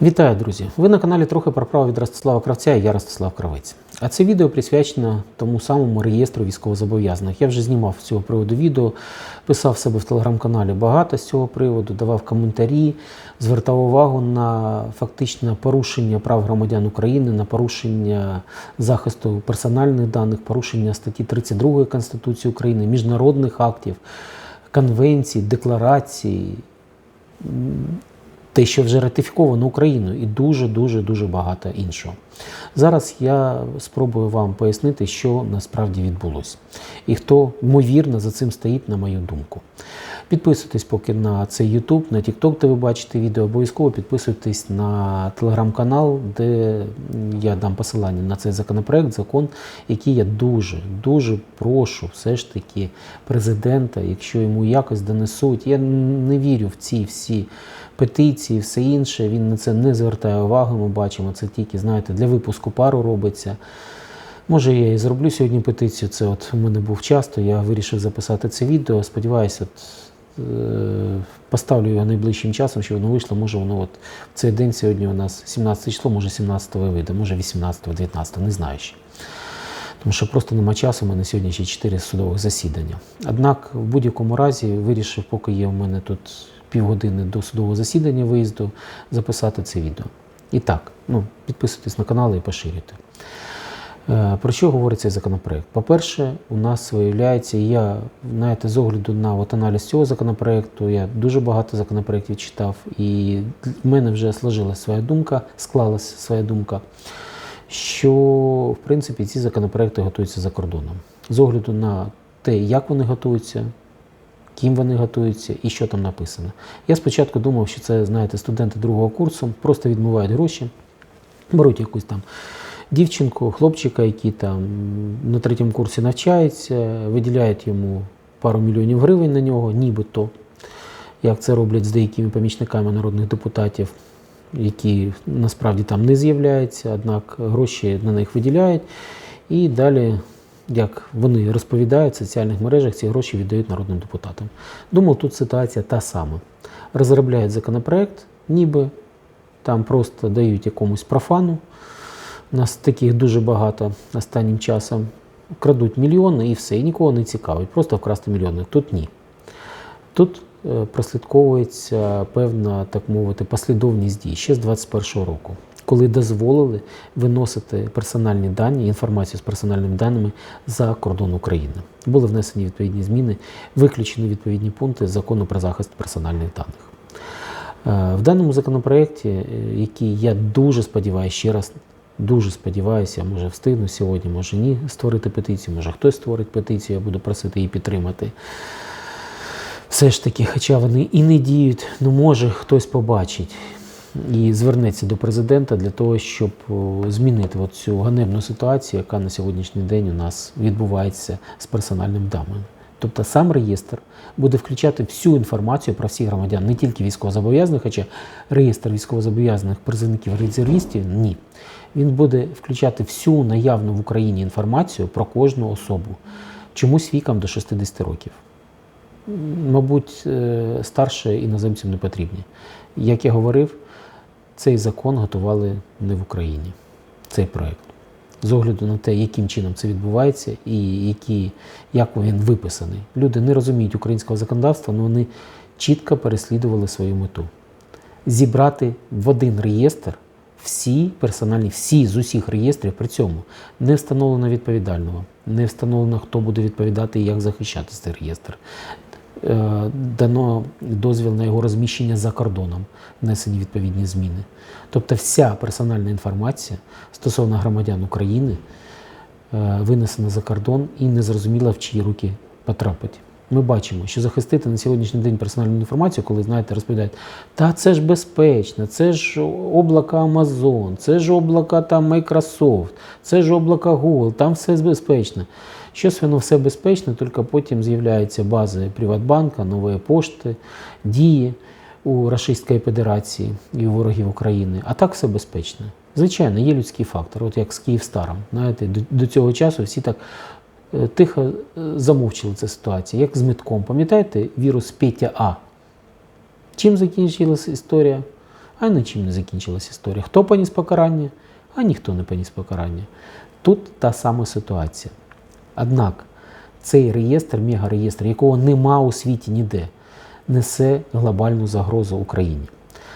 Вітаю, друзі! Ви на каналі трохи про право від Ростислава Кравця і я Ростислав Кравець. А це відео присвячено тому самому реєстру військовозобов'язаних. Я вже знімав з цього приводу відео, писав себе в телеграм-каналі багато з цього приводу, давав коментарі, звертав увагу на фактичне порушення прав громадян України, на порушення захисту персональних даних, порушення статті 32 Конституції України, міжнародних актів, конвенцій, декларацій те, що вже ратифіковано Україною, і дуже дуже дуже багато іншого. Зараз я спробую вам пояснити, що насправді відбулося, і хто ймовірно за цим стоїть, на мою думку. Підписуйтесь поки на цей YouTube, на TikTok, де ви бачите відео. Обов'язково підписуйтесь на телеграм-канал, де я дам посилання на цей законопроект, закон, який я дуже дуже прошу все ж таки президента, якщо йому якось донесуть. Я не вірю в ці всі петиції, все інше. Він на це не звертає уваги. Ми бачимо це тільки, знаєте, для випуску пару робиться. Може, я і зроблю сьогодні петицію. Це от у мене був час, то я вирішив записати це відео. Сподіваюся, от, поставлю його найближчим часом, щоб воно вийшло. Може, воно от цей день сьогодні у нас 17 число, може 17 вийде, може 18, 19, не знаю ще. Тому що просто нема часу, у мене сьогодні ще 4 судових засідання. Однак, в будь-якому разі вирішив, поки є у мене тут півгодини до судового засідання виїзду, записати це відео. І так, ну, підписуйтесь на канал і поширюйте. Е, Про що говорить цей законопроект? По-перше, у нас виявляється, я знаєте, з огляду на от аналіз цього законопроекту, я дуже багато законопроєктів читав, і в мене вже сложилася своя думка, склалася своя думка, що в принципі ці законопроекти готуються за кордоном. З огляду на те, як вони готуються, ким вони готуються і що там написано. Я спочатку думав, що це, знаєте, студенти другого курсу просто відмивають гроші, беруть якусь там дівчинку, хлопчика, який там на третьому курсі навчається, виділяють йому пару мільйонів гривень на нього, нібито, як це роблять з деякими помічниками народних депутатів, які насправді там не з'являються, однак гроші на них виділяють. І далі, як вони розповідають в соціальних мережах, ці гроші віддають народним депутатам. Думаю, тут ситуація та сама. Розробляють законопроект, ніби там просто дають якомусь профану. Нас таких дуже багато останнім часом. Крадуть мільйони і все, і нікого не цікавить. Просто вкрасти мільйони. Тут ні. Тут е, прослідковується певна, так мовити, послідовність дій ще з 2021 року, коли дозволили виносити персональні дані, інформацію з персональними даними за кордон України. Були внесені відповідні зміни, виключені відповідні пункти закону про захист персональних даних. Е, В даному законопроєкті, е, який я дуже сподіваюся, ще раз дуже сподіваюся, може встигну сьогодні, може ні, створити петицію, може хтось створить петицію, я буду просити її підтримати. Все ж таки, хоча вони і не діють, ну може хтось побачить і звернеться до президента для того, щоб змінити цю ганебну ситуацію, яка на сьогоднішній день у нас відбувається з персональним даними. Тобто сам реєстр буде включати всю інформацію про всіх громадян, не тільки військовозобов'язаних, хоча реєстр військовозобов'язаних призовників резервістів ні. Він буде включати всю наявну в Україні інформацію про кожну особу, чомусь віком до 60 років. Мабуть, е, старше іноземцям не потрібні. Як я говорив, цей закон готували не в Україні, цей проект. З огляду на те, яким чином це відбувається і які, як він виписаний. Люди не розуміють українського законодавства, але вони чітко переслідували свою мету. Зібрати в один реєстр всі персональні, всі з усіх реєстрів, при цьому не встановлено відповідального, не встановлено, хто буде відповідати і як захищати цей реєстр. Е, Дано дозвіл на його розміщення за кордоном, внесені відповідні зміни. Тобто вся персональна інформація стосовно громадян України е, винесена за кордон і не зрозуміла, в чиї руки потрапить. Ми бачимо, що захистити на сьогоднішній день персональну інформацію, коли знаєте, розповідають, та це ж безпечно, це ж облака Amazon, це ж облака там Microsoft, це ж облака Google, там все безпечно. Щось воно все безпечно, тільки потім з'являються бази Приватбанка, Нової пошти, дії у Рашистської Федерації і у ворогів України. А так все безпечно. Звичайно, є людський фактор, от як з Київстаром. Знаєте, до, до цього часу всі так е, тихо е, замовчили цю ситуацію, як з метком. Пам'ятаєте вірус Петя А? Чим закінчилася історія? а нічим не закінчилась історія. Хто поніс покарання, а ніхто не поніс покарання. Тут та сама ситуація. Однак цей реєстр, мегареєстр, якого нема у світі ніде, несе глобальну загрозу Україні.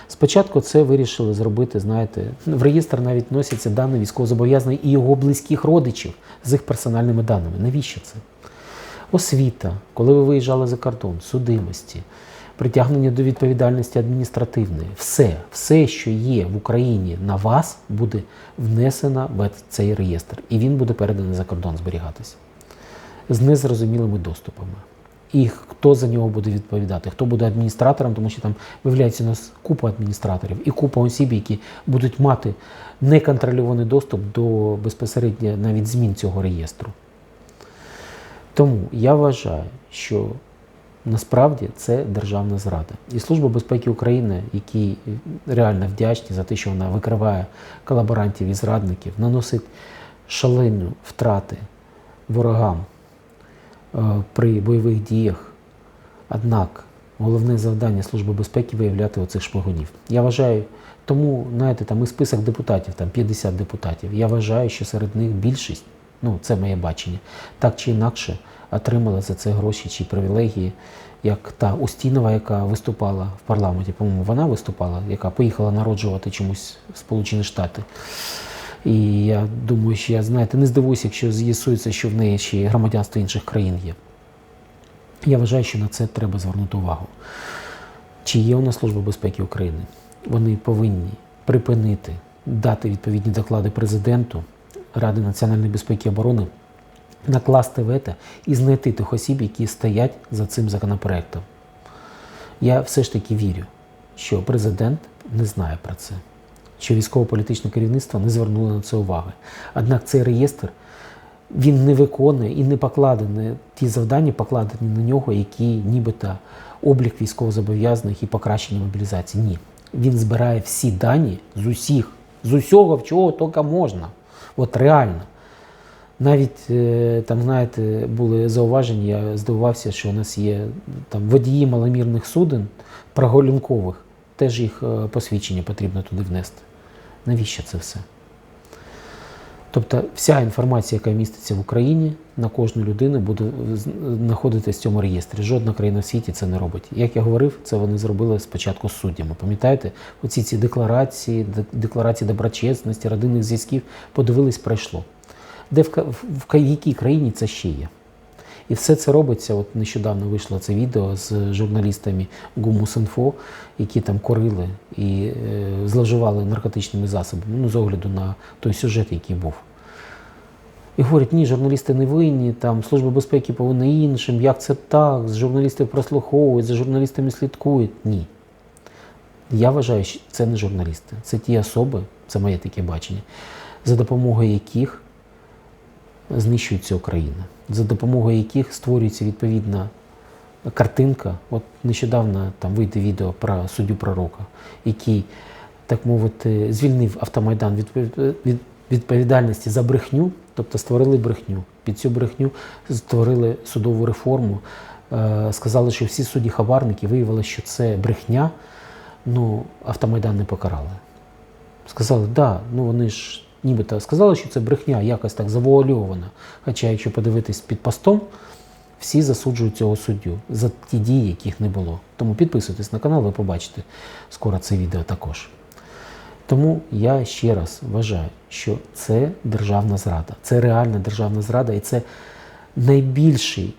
Спочатку це вирішили зробити, знаєте, в реєстр навіть носяться дані військовозобов'язаних і його близьких родичів з їх персональними даними. Навіщо це? Освіта, коли ви виїжджали за кордон, судимості, притягнення до відповідальності адміністративної, все, все, що є в Україні на вас, буде внесено в цей реєстр, і він буде переданий за кордон зберігатися з незрозумілими доступами. І хто за нього буде відповідати, хто буде адміністратором, тому що там виявляється у нас купа адміністраторів і купа осіб, які будуть мати неконтрольований доступ до безпосередньо навіть змін цього реєстру. Тому я вважаю, що насправді це державна зрада. І Служба безпеки України, які реально вдячні за те, що вона викриває колаборантів і зрадників, наносить шалені втрати ворогам е, при бойових діях. Однак головне завдання Служби безпеки виявляти оцих шпигунів. Я вважаю, тому, знаєте, там і список депутатів, там 50 депутатів. Я вважаю, що серед них більшість, ну це моє бачення, так чи інакше отримала за це гроші чи привілегії, як та Устінова, яка виступала в парламенті, по-моєму, вона виступала, яка поїхала народжувати чомусь в Сполучені Штати. І я думаю, що я знаєте, не здивуюся, якщо з'ясується, що в неї ще громадянство інших країн є. Я вважаю, що на це треба звернути увагу. Чи є у нас Служба безпеки України? Вони повинні припинити дати відповідні доклади президенту Ради національної безпеки і оборони, накласти вето і знайти тих осіб, які стоять за цим законопроектом. Я все ж таки вірю, що президент не знає про це, що військово-політичне керівництво не звернуло на це уваги. Однак цей реєстр він не виконує і не покладені ті завдання, покладені на нього, які нібито облік військовозобов'язаних і покращення мобілізації. Ні. Він збирає всі дані з усіх, з усього, в чого тільки можна. От реально. Навіть е, там, знаєте, були зауваження, я здивувався, що у нас є там водії маломірних суден, прогулянкових, теж їх е, посвідчення потрібно туди внести. Навіщо це все? Тобто вся інформація, яка міститься в Україні, на кожну людину буде знаходитися в цьому реєстрі. Жодна країна в світі це не робить. Як я говорив, це вони зробили спочатку з суддями. Пам'ятаєте, оці ці декларації, декларації доброчесності, родинних зв'язків подивились, пройшло. Де в, в, в якій країні це ще є? І все це робиться. От нещодавно вийшло це відео з журналістами Гумус.Інфо, які там корили і е, зловживали наркотичними засобами, ну, з огляду на той сюжет, який був. І говорять, ні, журналісти не винні, там Служба безпеки повинна іншим, як це так, журналісти прослуховують, за журналістами слідкують. Ні. Я вважаю, що це не журналісти, це ті особи, це моє таке бачення, за допомогою яких знищується Україна, за допомогою яких створюється відповідна картинка. От нещодавно там вийде відео про суддю пророка, який, так мовити, звільнив автомайдан від відповідальності за брехню, тобто створили брехню. Під цю брехню створили судову реформу. Е, сказали, що всі судді хабарники виявилося, що це брехня, ну автомайдан не покарали. Сказали, да, ну вони ж нібито сказали, що це брехня якось так завуальована. Хоча, якщо подивитись під постом, всі засуджують цього суддю за ті дії, яких не було. Тому підписуйтесь на канал, ви побачите скоро це відео також. Тому я ще раз вважаю, що це державна зрада, це реальна державна зрада, і це найбільший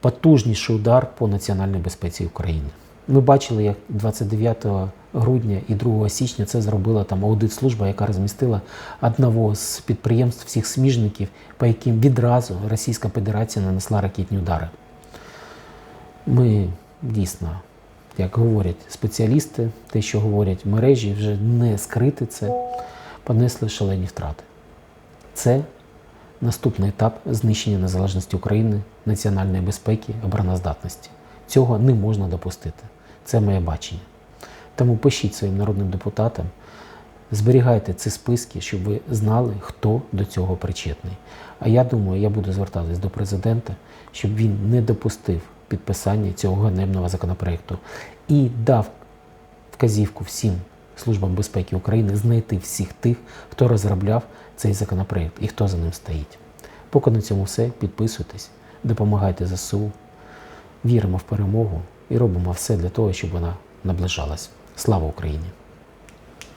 потужніший удар по національній безпеці України. Ми бачили, як 29 грудня і 2 січня це зробила там аудит-служба, яка розмістила одного з підприємств всіх сміжників, по яким відразу Російська Федерація нанесла ракетні удари. Ми дійсно, як говорять спеціалісти, те, що говорять мережі, вже не скрити це, понесли шалені втрати. Це наступний етап знищення незалежності України, національної безпеки, обороноздатності. Цього не можна допустити. Це моє бачення. Тому пишіть своїм народним депутатам, зберігайте ці списки, щоб ви знали, хто до цього причетний. А я думаю, я буду звертатись до президента, щоб він не допустив підписання цього ганебного законопроекту і дав вказівку всім службам безпеки України знайти всіх тих, хто розробляв цей законопроект і хто за ним стоїть. Поки на цьому все. Підписуйтесь, допомагайте ЗСУ. Віримо в перемогу і робимо все для того, щоб вона наближалась. Слава Україні!